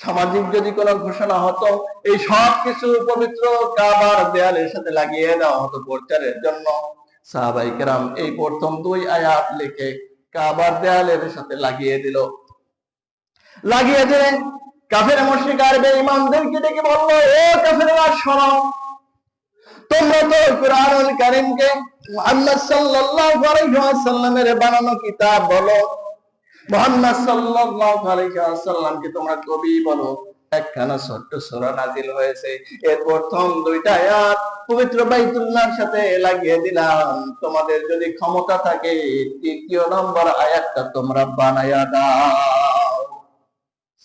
সামাজিক যদি কোনো ঘোষণা হতো, এই সব কিছু পবিত্র কাবার দেয়ালের সাথে লাগিয়ে দেওয়া হতো প্রচারের জন্য। সাহাবাই কেরাম এই প্রথম দুই আয়াত লিখে কাবার দেয়ালের সাথে লাগিয়ে দিল। লাগিয়ে দিলেন কাফের মুশরিক আর বেঈমানদেরকে ডেকে বলল, ও কাফেররা, শোনো। তোমরা তো কোরআনুল কারীমকে মুহাম্মদ সাল্লাল্লাহু আলাইহি ওয়াসাল্লামের বানানো কিতাব বলো। মুহাম্মদ সাল্লাল্লাহু আলাইহি ওয়াসাল্লামকে তোমরা কবি বলো। একখানা ছোট্ট সূরা হয়েছে। এর প্রথম দুইটা আয়াত পবিত্র বাইতুল্লাহর সাথে লাগিয়ে দিলাম। তোমাদের যদি ক্ষমতা থাকে, তৃতীয় নম্বর আয়াতটা তোমরা বানায়া দাও।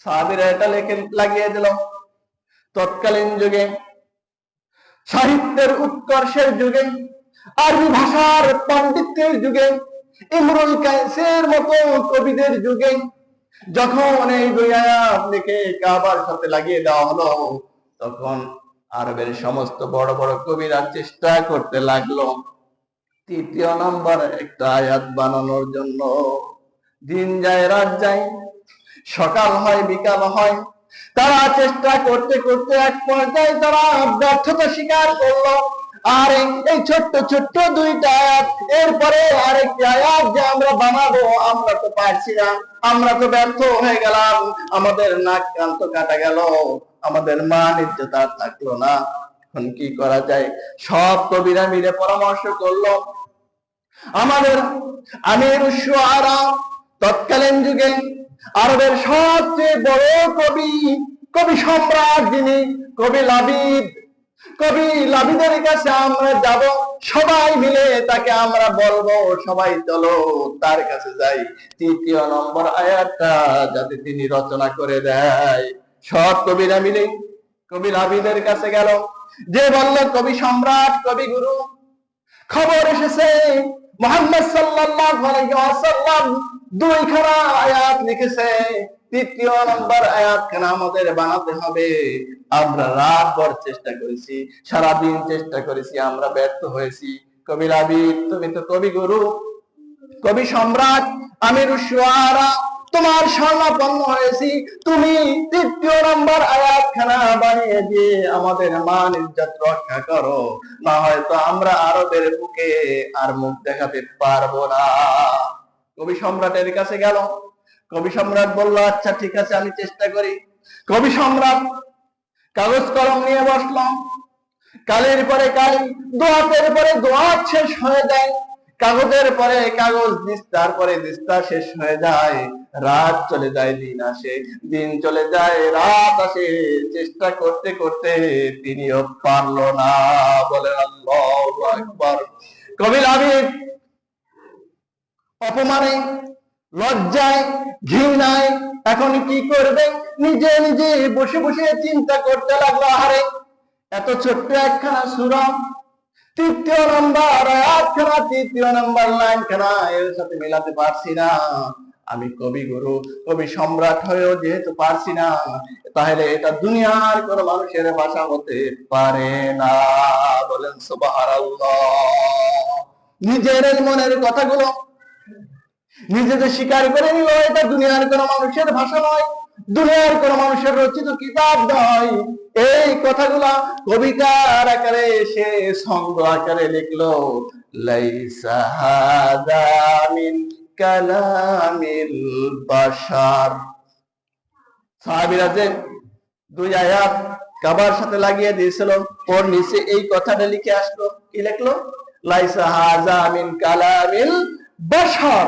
সাহাবীরা এটা লেখে লাগিয়ে দিল। তৎকালীন যুগে, সাহিত্যের উৎকর্ষের যুগে, আরবি ভাষার পাণ্ডিত্যের যুগে ইমরুল কায়েসের মতো কবিদের যুগে যখন এই দুই আয়াত লিখে কাবার সাথে লাগিয়ে দেওয়া হলো, তখন আরবের সমস্ত বড় বড় কবিরা চেষ্টা করতে লাগল। তৃতীয় নম্বর একটা আয়াত বানানোর জন্য। দিন যায়, রাত যায়, সকাল হয়, বিকাল হয়। তারা চেষ্টা করতে করতে এক পর্যায়ে তারা ব্যর্থতা স্বীকার করল। আর এই- ছোট্ট ছোট্ট দুইটা আয়াত এরপরে আরেকটি আয়াত যে আমরা বানাবো, আমরা তো পারছি না। আমরা তো ব্যর্থ হয়ে গেলাম। আমাদের নাক কান তো কাটা গেল। আমাদের মান ইজ্জত আর থাকল না। এখন কি করা যায়? সব কবিরা মিলে পরামর্শ করল। আমাদের আমির আরা তৎকালীন যুগে আরবের সবচেয়ে বড় কবি কবি সম্রাট যিনি, কবি লাবিদ কবি লাবিদের কাছে আমরা যাব। সবাই মিলে তাকে আমরা বলব, সবাই চলো তার কাছে যাই। তৃতীয় নম্বর আয়াতটা যাতে তিনি রচনা করে দেয়। সব কবিরা মিলে কবি লাবিদের কাছে গেল। যে বলল, কবি সম্রাট, কবি গুরু, খবর এসেছে। মোহাম্মদ সাল্লাল্লাহু আলাইহি ওয়াসাল্লাম দুইখানা আয়াত লিখেছে। তৃতীয় নম্বর আয়াতখানা আমাদের বানাতে হবে? আমরা রাত ভর চেষ্টা করেছি, সারাদিন চেষ্টা করেছি, আমরা ব্যর্থ হয়েছি। কবি রাবিদ তুমি তো কবি গুরু, কবি সম্রাট আমির সুয়ারা তোমার স্বর্ণাপন্ন হয়েছি। তুমি তৃতীয় নম্বর আয়াতখানা বানিয়ে দিয়ে আমাদের মান ইজ্জত রক্ষা করো? না হয়তো আমরা আরবের বুকে আর মুখ দেখাতে পারব না। কবি সম্রাটের কাছে গেল। কবি সম্রাট বলল আচ্ছা ঠিক আছে, আমি চেষ্টা করি। কবি সম্রাট কাগজ কলম নিয়ে বসলাম কালের পরে কাল দোয়াতের পরে দোয়াত শেষ হয়ে যায়। কাগজের পরে কাগজ দিস্তার পরে দিস্তা শেষ হয়ে যায়। রাত চলে যায়, দিন আসে, দিন চলে যায়, রাত আসে। চেষ্টা করতে করতে তিনিও পারল না, বলে আল্লাহু কবি আবিদ অপমানে লজ্জায়, ঘৃণায়, এখন কি করবে? নিজে নিজে বসে বসে চিন্তা করতে লাগল, আহারে, এত ছোট্ট একখানা সুরা। তৃতীয় নম্বর আয়াতখানা তৃতীয় নম্বর লাইনখানা, এর সাথে মেলাতে পারছি না। আমি কবি গুরু, কবি সম্রাট হয়েও যেহেতু পারছি না, তাহলে এটা দুনিয়ার কোন মানুষের ভাষা হতে পারে না। বলেন, সুবহানাল্লাহ। নিজের মনের কথাগুলো নিজেদের স্বীকার করে নিল, এটা দুনিয়ার কোন মানুষের ভাষা নয়। দুনিয়ার কোন মানুষের রচিত কিতাব নয়। এই কথাগুলা কবিতার আকারে সে ছন্দ আকারে লিখলো কালামিল বাশার। যে দুই আয়াত কাবার সাথে লাগিয়ে দিয়েছিল, ওর নিচে এই কথাটা লিখে আসলো। কি লিখলো? লাইসা হাজা কালামিল বাশার।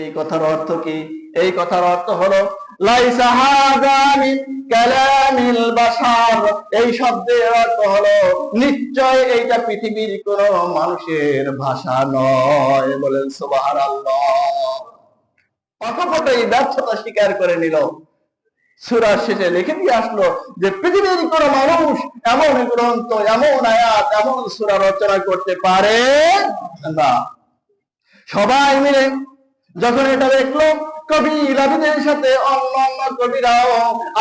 এই কথার অর্থ কি? এই কথার অর্থ হলো এই শব্দের অর্থ হলো, নিশ্চয় এইটা পৃথিবীর কোন মানুষের ভাষা নয় বলেন সুবহানাল্লাহ। অকপট ব্যর্থতা স্বীকার করে নিল। সুরার শেষে লিখে দিয়ে আসলো যে, পৃথিবীর কোন মানুষ এমন গ্রন্থ, এমন আয়াত, এমন সুরা রচনা করতে পারে না। সবাই মিলে যখন এটা দেখল কবি লাবিদের সাথে অন্য অন্য কবিরাও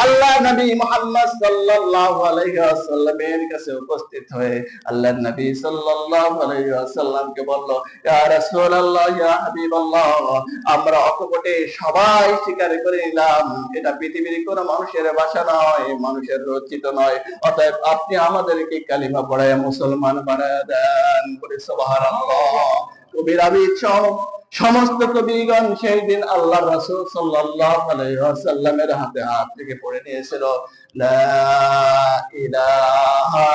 আল্লাহ নবী মোহাম্মদ সাল্লাল্লাহু আলাইহি কাছে উপস্থিত হয়ে আল্লাহ নবী সাল্লাল্লাহু আলাইহি ওয়াসাল্লামকে বলল, ইয়া রাসূলুল্লাহ আমরা অকপটে সবাই স্বীকার করে নিলাম এটা পৃথিবীর কোনো মানুষের ভাষা নয়, মানুষের রচিত নয়। অতএব আপনি আমাদেরকে কালিমা পড়ায় মুসলমান বানায় দেন। বলে, সুবহানাল্লাহ। কবির আবিদ সহ সমস্ত কবিগণ সেই দিন আল্লাহ রাসূল সাল্লাল্লাহু হাতে হাত থেকে পড়ে নিয়েছিল। লা ইলাহা